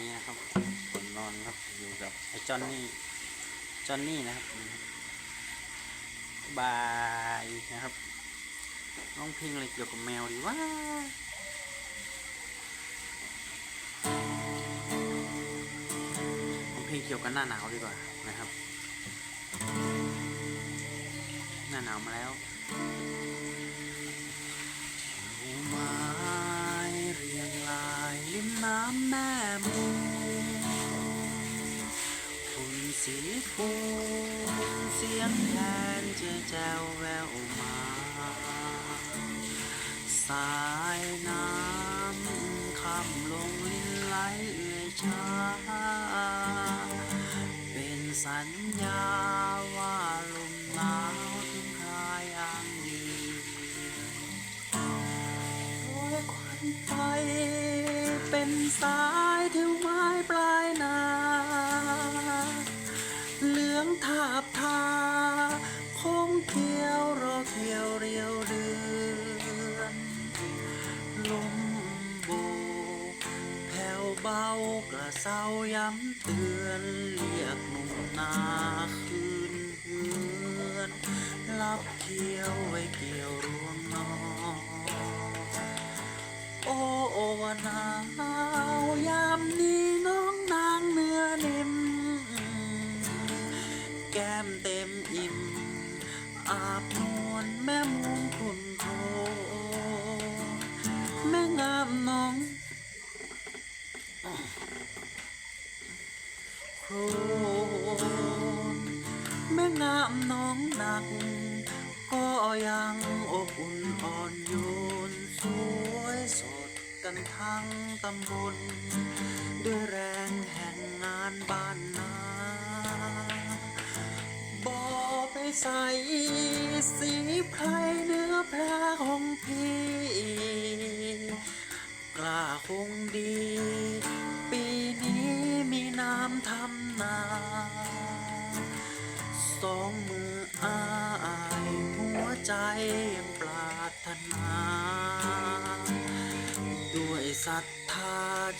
นี้นะครับคนนอนครับอยู่กับไอ้จอนนี่จอนนี่นะครับบายนะครับร้องเพลงอะไรเกี่ยวกับแมวดีว่าร้องเพลงเกี่ยวกับหน้าหนาวดีกว่านะครับ หน้าหนาวมาแล้ว รู้ไม้เรียงราย ริมน้ำแม่มูคุณสีฟูเสียงแทนจอแจวแววมา สายน้ำคำลงลินไหลเอื่อยช้า เป็นสัญญา เป็นสายถึงไม้ปลายนา เหลืองทาบทาคงเขียวรอเขียวเรียวเดือนลมโบกแผ่วเบากระเซาย้ำเตือนเรียกหนุ่มนาคืนเฮือนรับเขียวไว้เกี่ยวรวงนอน โอวานาวยามนี้น้องนางเนื้อนิ่ม แก้มเต็มอิ่ม อาบนวลแม่มุงคุณโทแม่งามน้องโครนแม่งามน้องหนัก ก็ยังอบอุ่นอ่อนโยนสวยสด กันทั้งตำบลด้วยแรงแห่งงานบ้านนาบอไปใส่สีไพรเนื้อแพรของพี่ กล้าคงดี ปีนี้มีน้ำทำนาสองมืออายหัวใจยัง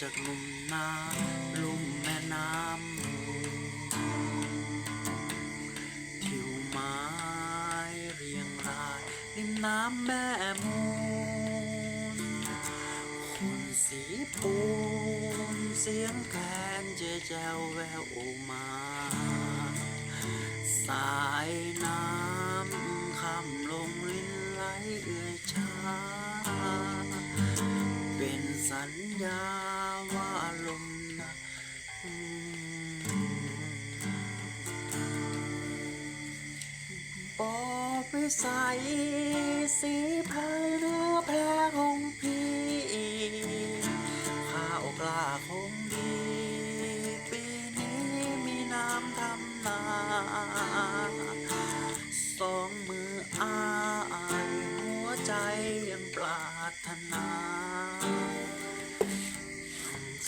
จากนุ่มนาลุ่มแม่น้ำทิวไม้เรียงรายริมน้ำแม่มูลคุณสีปูนเสียงแคนเจแจวแววโอมาสายน้ำคำลงลิ้นไหลเอื่อยช้าเป็นสัญญา ใส่สีภายเนื้อแพรของพี่ข้าวกล้าคงดี ปีนี้มีน้ำทำนาสองมืออายหัวใจยังปรารถนา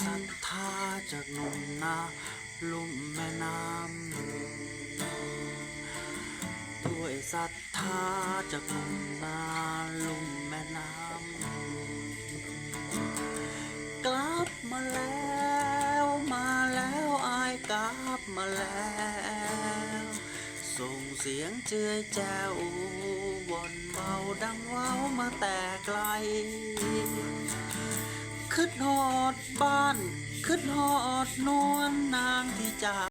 ศรัทธาจากหนุ่มนาลุ่มแม่น้ำ ศรัทธาจากหนุ่มนาลุ่มแม่น้ำกลับมาแล้วมาแล้วอายกลับมาแล้ว ส่งเสียงเจือยแจวบนเบาดังเว้ามาแต่ไกลขึ้นหอดบ้าน ขึ้นหอดนวลนางที่จาก